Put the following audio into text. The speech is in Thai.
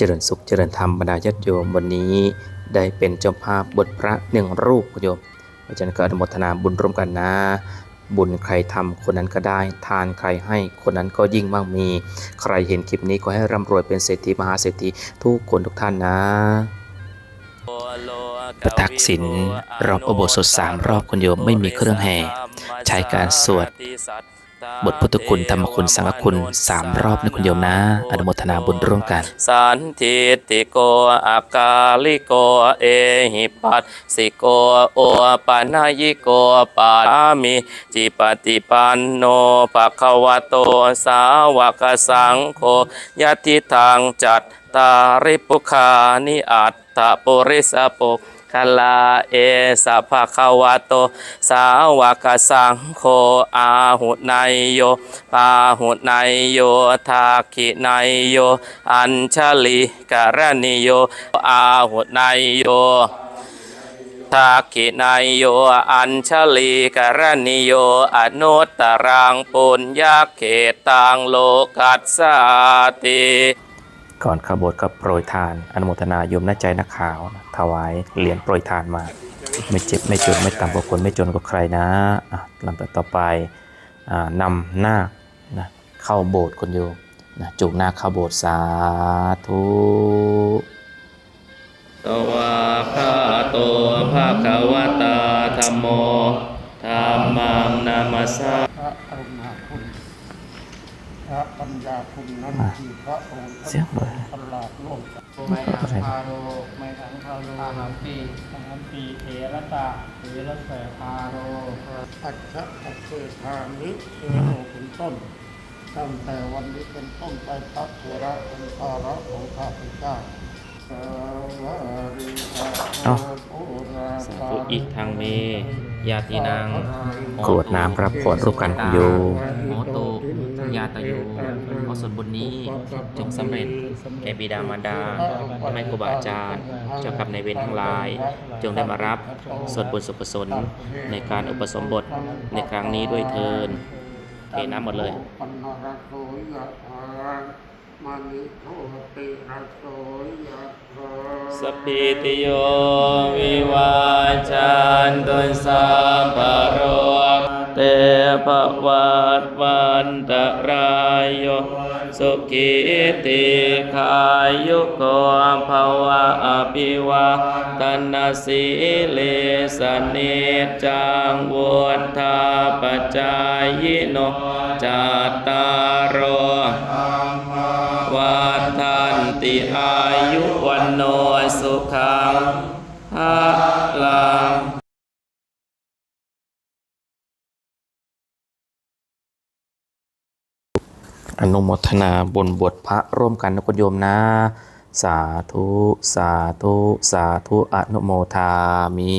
เจริญสุขเจริญธรรมบรรดาญาติโยมวันนี้ได้เป็นเจ้าภาพบทพระหนึ่งรูปโยมอาจารย์ก็อนุโมทนาบุญร่วมกันนะ บุญใครทำคนนั้นก็ได้ ทานใครให้คนนั้นก็ยิ่งมั่งมี ใครเห็นคลิปนี้ก็ให้ร่ำรวยเป็นเศรษฐีมหาเศรษฐีทุกคนทุกท่านนะประทักษิณรอบอุโบสถสามรอบคุณโยมไม่มีเครื่องแห่ ใช้การสวด บทพุทธคุณธรรมคุณสังฆคุณสามรอบนะคุณโยมนะ อนุโมทนาบุญร่วมกัน สันทิติโกอากาลิโกเอหิปัสสิโกโอปานายิโกปารามิจิปฏิปันโนภะคะวะโตสาวกสังโฆยะทิทางจัตตาริปุคานิอัตตปุริสปุก คลาเอสัพะคะวะโต สาวกสังโฆอาหุนายโยปาหุนายโยทาคินายโย อัญชลิกรณิโย อาหุนายโยทาคินายโยอัญชลีกรณิโยอนุตตรังปุญญาเขตังโลกัสสติ ก่อนขบวชก็โปรยทาน อนุโมทนาโยมหน้าใจนักข่าวนะถวายเหรียญโปรยทานมา ไม่เจ็บไม่จนไม่ต่ำกว่าคนไม่จนกว่าใครนะอะลำดับต่อไปอ่านำนาคนะเข้าโบสถ์คนโยมนะจูงนาคเข้าโบสถ์สาธุตวาคาโตภะคะวะตาธัมโมธัมมังนามัสสาพระกรุณาคุณ พระปัญญาคุณนั้นคือพระองค์เสียงเลยตลาดโลกไม่ทังพาโรไม่ทังพาโรอาหารปีอาหารปีเอรตะเอรสเสพาโรอัจฉะอัจเสธามิเอโนเป็นต้นตั้งแต่วันนี้เป็นต้นไปพระเถระเป็นภาระของพระพุทธเจ้าสวาริสาเอ้าโอราสาธุอีกทางเมญาตินางกรวดน้ำรับพรร่วมกันคุณโยมโมโต ญาตโยขอส่วนบุญนี้จงสำเร็จแก่บิดามารดาแม่ครูบาอาจารย์ เจ้ากรรมในเวรทั้งหลาย จงได้มารับส่วนบุญสุขสนในการอุปสมบทในครั้งนี้ด้วยเทินเทน้ำหมดเลยสยะถามณิติโยะถาสพพิติโยวิวาจันตุสัมปโรเตภวัตวันตรา สุขิติขายุโกภวะอภิวาตนาสิเลสเนจังวุธาปจายโนจัตตารโรวัฏันติอายุวันโนสุขังภาลัง อนุโมทนาบนบวชพระร่วมกันนะคุณโยมนะ สาธุ สาธุ สาธุ อนุโมทามิ